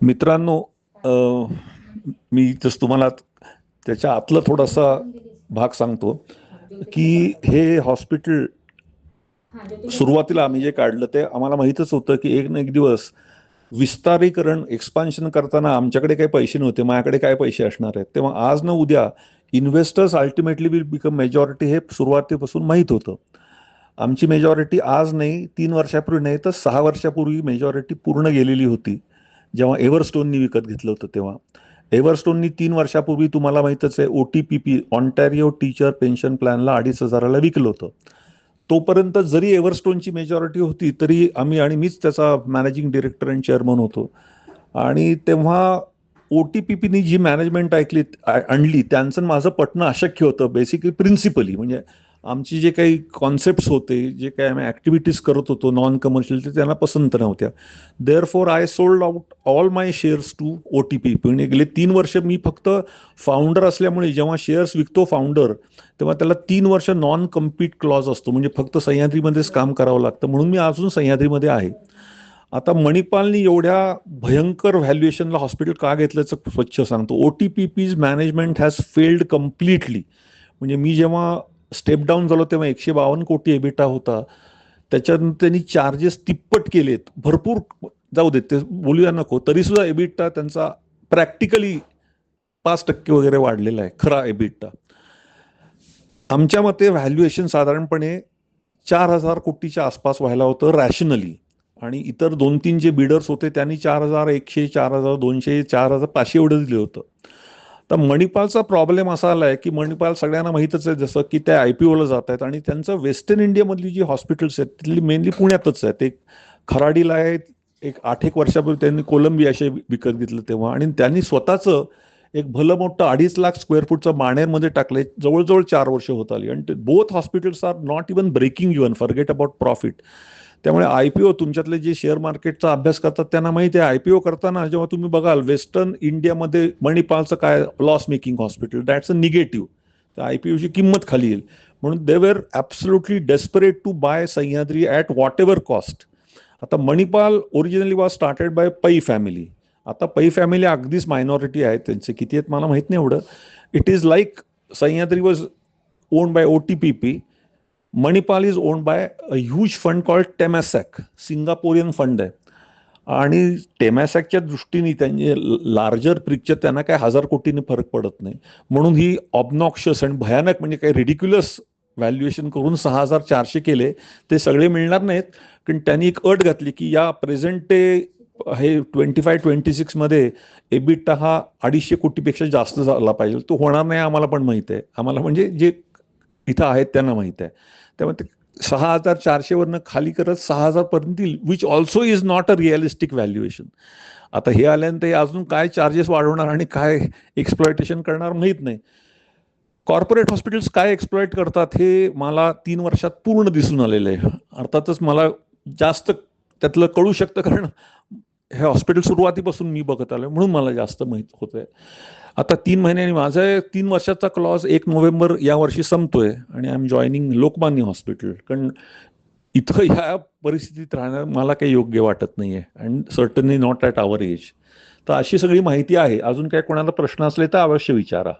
मित्रांनो मी जस तुम्हाला त्याच्या आतला थोडासा भाग सांगतो की हे हॉस्पिटल सुरुवातीला आम्ही जे काढलं ते आम्हाला माहीतच होतं की एक ना एक दिवस विस्तारीकरण एक्सपान्शन करताना आमच्याकडे काही पैसे नव्हते माझ्याकडे काय पैसे असणार आहेत? तेव्हा आज ना उद्या investors ultimately will become majority हे सुरुवातीपासून माहीत होतं. आमची मेजॉरिटी आज नाही तीन वर्षापूर्वी नाही तर सहा वर्षापूर्वी मेजॉरिटी पूर्ण गेलेली होती. जेव्हा एव्हरस्टोननी विकत घेतलं होतं तेव्हा. एव्हरस्टोननी तीन वर्षापूर्वी तुम्हाला माहितच आहे O T P P Ontario teacher pension प्लॅनला अडीच हजाराला विकलं होतं. तोपर्यंत जरी एव्हरस्टोनची मेजॉरिटी होती तरी आम्ही आणि मीच त्याचा मॅनेजिंग डिरेक्टर आणि चेअरमन होतो. आणि तेव्हा ओ टी पी पीनी जी मॅनेजमेंट ऐकली आणली त्यांचं माझं पटणं अशक्य होतं बेसिकली प्रिन्सिपली म्हणजे आमची जे काही कॉन्सेप्ट होते जे काही आम्ही ऍक्टिव्हिटीज करत होतो नॉन कमर्शियल ते त्यांना पसंत नव्हत्या. Therefore I sold out all my shares to O T P म्हणजे गेले तीन वर्ष मी फक्त फाउंडर असल्यामुळे जेव्हा शेअर्स विकतो फाउंडर तेव्हा त्याला तीन वर्ष नॉन कम्पीट क्लॉज असतो. म्हणजे फक्त सह्याद्रीमध्येच काम करावं लागतं. म्हणून मी अजून सह्याद्रीमध्ये आहे. आता मणिपालनी एवढ्या भयंकर व्हॅल्युएशनला हॉस्पिटल का घेतल्याचं स्वच्छ सांगतो. O T P P's management has failed completely म्हणजे मी जेव्हा स्टेप डाऊन झालो तेव्हा एकशे बावन्न कोटी एबिटा होता. त्याच्यानंतर त्यांनी चार्जेस तिप्पट केलेत. भरपूर जाऊ देत ते बोलूया नको. तरी सुद्धा एबिटा त्यांचा प्रॅक्टिकली पाच टक्के वगैरे वाढलेला आहे खरा एबिटा आमच्या मते व्हॅल्युएशन साधारणपणे चार हजार कोटीच्या आसपास व्हायला होतं रॅशनली आणि इतर दोन तीन जे बिडर्स होते त्यांनी चार हजार एकशे चार हजार दोनशे चार हजार पाचशे एवढं दिले होतं. तर मणिपालचा प्रॉब्लेम असा आलाय की मणिपाल सगळ्यांना माहितच आहे जसं की त्या आय पी ओला जात आहेत आणि त्यांचं वेस्टर्न इंडियामधली जी हॉस्पिटल्स आहेत तिथली मेनली पुण्यातच आहेत. एक खराडीला आहेत एक आठ एक वर्षापूर्वी त्यांनी कोलंबियाशे विकत घेतलं तेव्हा. आणि त्यांनी स्वतःचं एक भलं मोठं अडीच लाख स्क्वेअर फूटचं माणेरमध्ये टाकले जवळजवळ चार वर्ष होत आली. आणि both hospitals are not even breaking even forget about profit त्यामुळे आयपीओ तुमच्यातले जे शेअर मार्केटचा अभ्यास करतात त्यांना माहिती आहे आयपीओ करताना जेव्हा तुम्ही बघाल वेस्टर्न इंडियामध्ये मणिपालचं काय loss making hospital that's a negative तर आयपीओची किंमत खाली येईल. म्हणून they were absolutely desperate to buy Sahyadri at whatever cost आता Manipal originally was started by Pai family आता पै फॅमिली अगदीच मायनॉरिटी आहे त्यांचे किती आहेत मला माहीत नाही एवढं. It is like Sahyadri was own by O T P P Manipal is own by a huge fund called Temasek Singaporean fund आहे. आणि टेमॅसॅकच्या दृष्टीने त्यांचे लार्जर पिक्चर त्यांना काय हजार कोटीने फरक पडत नाही. म्हणून ही ऑबनॉक्शियस आणि भयानक म्हणजे काही रिडिक्युलस व्हॅल्युएशन करून सहा हजार चारशे केले. ते सगळे मिळणार नाहीत. कारण त्यांनी एक अट घातली की या प्रेझेंट डे हे ट्वेंटी फाय ट्वेंटी सिक्समध्ये एबिटा हा अडीचशे कोटीपेक्षा जास्त झाला पाहिजे. तो होणार नाही आम्हाला पण माहीत आहे. आम्हाला म्हणजे जे इथं आहेत त्यांना माहीत आहे. त्यामुळे ते सहा हजार चारशेवरनं खाली करत सहा हजारपर्यंत येईल which also is not a realistic valuation आता हे आल्यानंतर हे अजून काय चार्जेस वाढवणार आणि काय एक्सप्लॉयटेशन करणार माहीत नाही. कॉर्पोरेट हॉस्पिटल्स काय एक्सप्लॉइट करतात हे मला तीन वर्षात पूर्ण दिसून आलेलं आहे. अर्थातच मला जास्त त्यातलं कळू शकतं कारण हे हॉस्पिटल सुरुवातीपासून मी बघत आलोय म्हणून मला जास्त माहीत होतंय. आता तीन महिन्यांनी माझा तीन वर्षाचा क्लॉज एक नोव्हेंबर या वर्षी संपतोय आणि I am joining Lokmanya hospital कारण इथं ह्या परिस्थितीत राहणं मला काही योग्य वाटत नाहीये and certainly not at our age तर अशी सगळी माहिती आहे. अजून काय कोणाला प्रश्न असले तर अवश्य विचारा.